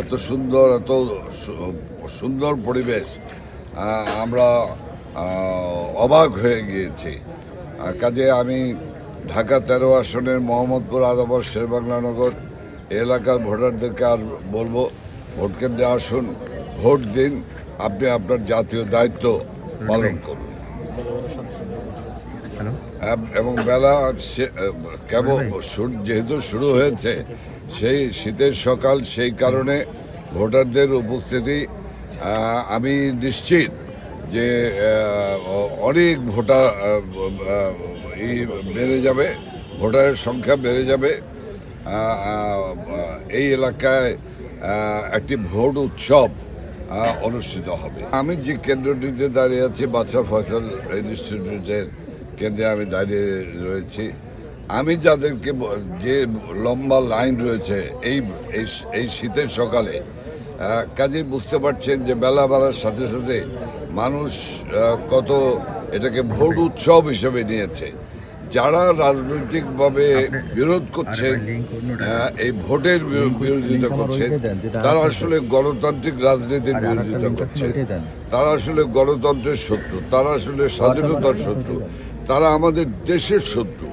এত সুন্দর এত সুন্দর পরিবেশ আমরা অবাক হয়ে গিয়েছি। কাজে আমি ঢাকা তেরো আসনের মোহাম্মদপুর আদাবর শেরবাংলানগর এলাকার ভোটারদেরকে আর বলব ভোট কেন্দ্রে আসুন ভোট দিন আপনি আপনার জাতীয় দায়িত্ব পালন করুন। এব- বেলা কেবল যেহেতু শুরু হয়েছে সেই শীতের সকাল সেই কারণে ভোটারদের উপস্থিতি আমি নিশ্চিত যে অনেক ভোটার বেড়ে যাবে ভোটারের সংখ্যা বেড়ে যাবে। এই এলাকায় একটি ভোট উৎসব অনুষ্ঠিত হবে। আমি যে কেন্দ্রটিতে দাঁড়িয়ে আছি বাদশাহ ফয়সাল ইনস্টিটিউটের কেন্দ্রে আমি দাঁড়িয়ে রয়েছি। আমি যাদেরকে যে লম্বা লাইন রয়েছে এই এই- শীতের সকালে কাজেই বুঝতে পারছেন যে বেলা বাড়ার সাথে সাথে মানুষ কত এটাকে ভোট উৎসব হিসেবে নিয়েছে। যারা রাজনৈতিকভাবে বিরোধ করছেন এই ভোটের বিরোধিতা করছেন তারা আসলে গণতান্ত্রিক রাজনীতির বিরোধিতা করছে। তারা আসলে গণতন্ত্রের শত্রু তারা আসলে স্বাধীনতার শত্রু। তারা আমাদের দেশের শত্রু।